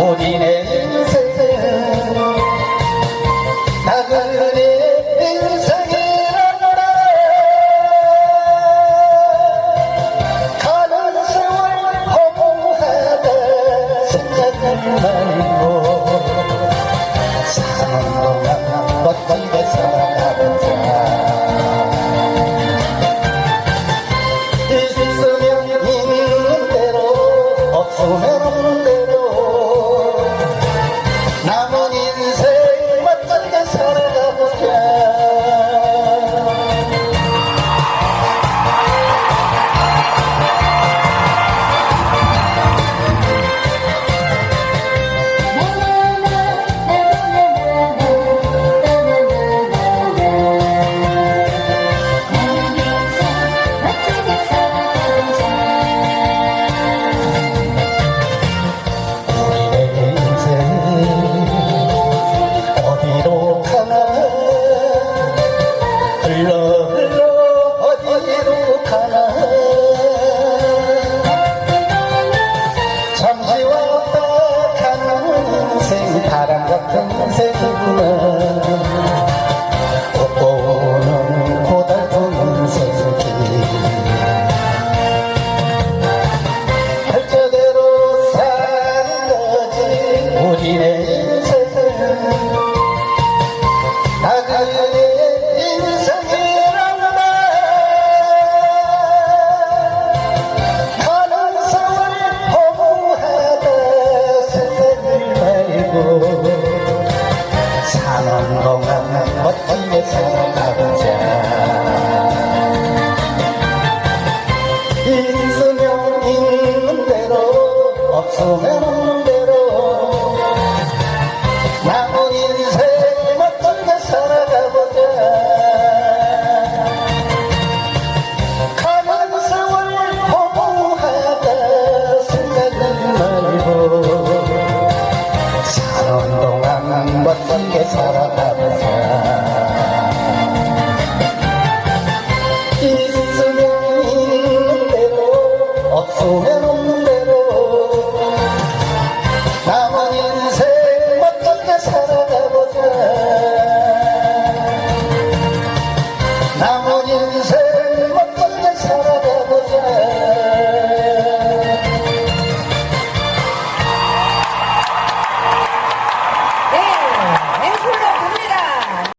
본인의 인생 나그네 인생이라노라. 가는 세월 허무하다 생각은 말고 사는 동안 멋지게 살아가자. 있으면 있는 대로 없으면 才 能 건강한 멋지게 살아가자 있으면 있는 대로 없으면 없는 대로 남은 인생 멋지게 살아가보자 가만 세월 허무하다 생각하지 말고 사랑도 사랑한 것 속에 살아가면서.